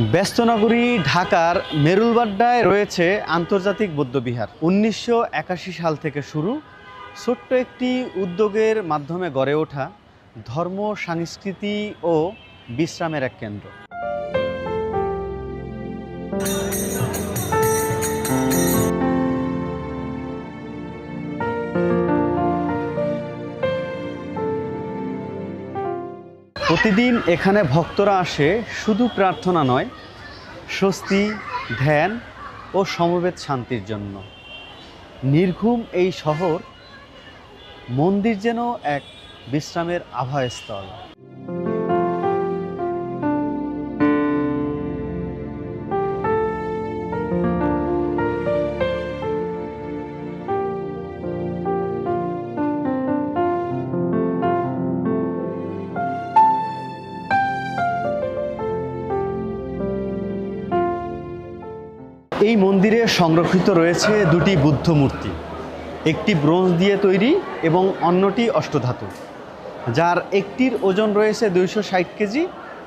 ব্যস্ত নগরী ঢাকার মেরুলবাড্ডায় রয়েছে আন্তর্জাতিক বৌদ্ধবিহার। উনিশশো একাশি সাল থেকে শুরু, ছোট্ট একটি উদ্যোগের মাধ্যমে গড়ে ওঠা ধর্ম, সংস্কৃতি ও বিশ্রামের এক কেন্দ্র। প্রতিদিন এখানে ভক্তরা আসে শুধু প্রার্থনা নয়, স্বস্তি, ধ্যান ও সমবেত শান্তির জন্য। নির্ঘুম এই শহর মন্দির যেন এক বিশ্রামের আভাস্থল এই মন্দিরে সংরক্ষিত রয়েছে দুটি বুদ্ধ মূর্তি, একটি ব্রোঞ্জ দিয়ে তৈরি এবং অন্যটি অষ্টধাতু, যার একটির ওজন রয়েছে দুইশো ষাট কেজি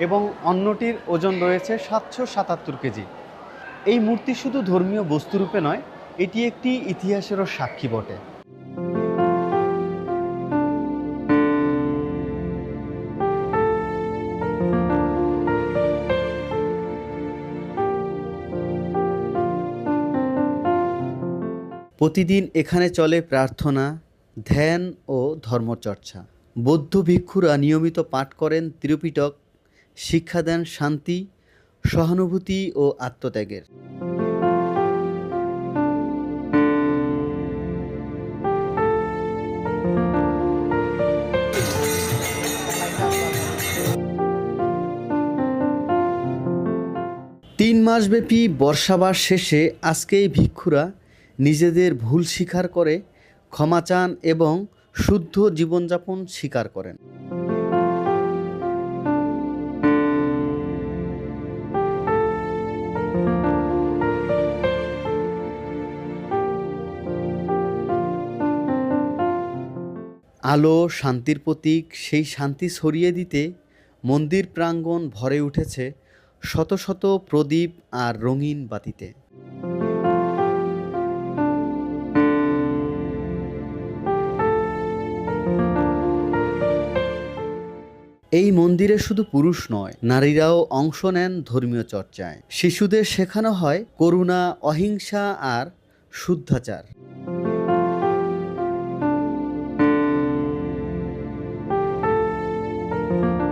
এবং অন্যটির ওজন রয়েছে সাতশো সাতাত্তর কেজি। এই মূর্তি শুধু ধর্মীয় বস্তুরূপে নয়, এটি একটি ইতিহাসেরও সাক্ষী বটে। প্রতিদিন এখানে চলে প্রার্থনা, ধ্যান ও ধর্মচর্চা। বৌদ্ধ ভিক্ষুরা নিয়মিত পাঠ করেন ত্রিপিটক, শিক্ষা দেন শান্তি, সহানুভূতি ও আত্মত্যাগের। তিন মাসব্যাপী বর্ষাবাস শেষে আজকেই ভিক্ষুরা নিজেদের ভুল স্বীকার করে, ক্ষমা চান এবং শুদ্ধ জীবনযাপন স্বীকার করেন। আলো, শান্তির প্রতীক, সেই শান্তি ছড়িয়ে দিতে মন্দির প্রাঙ্গণ ভরে উঠেছে শত শত প্রদীপ আর রঙিন বাতিতে। এই মন্দিরে শুধু পুরুষ নয়, নারীরাও অংশ নেন ধর্মীয় চর্চায়। শিশুদের শেখানো হয় করুণা, অহিংসা আর শুদ্ধাচার।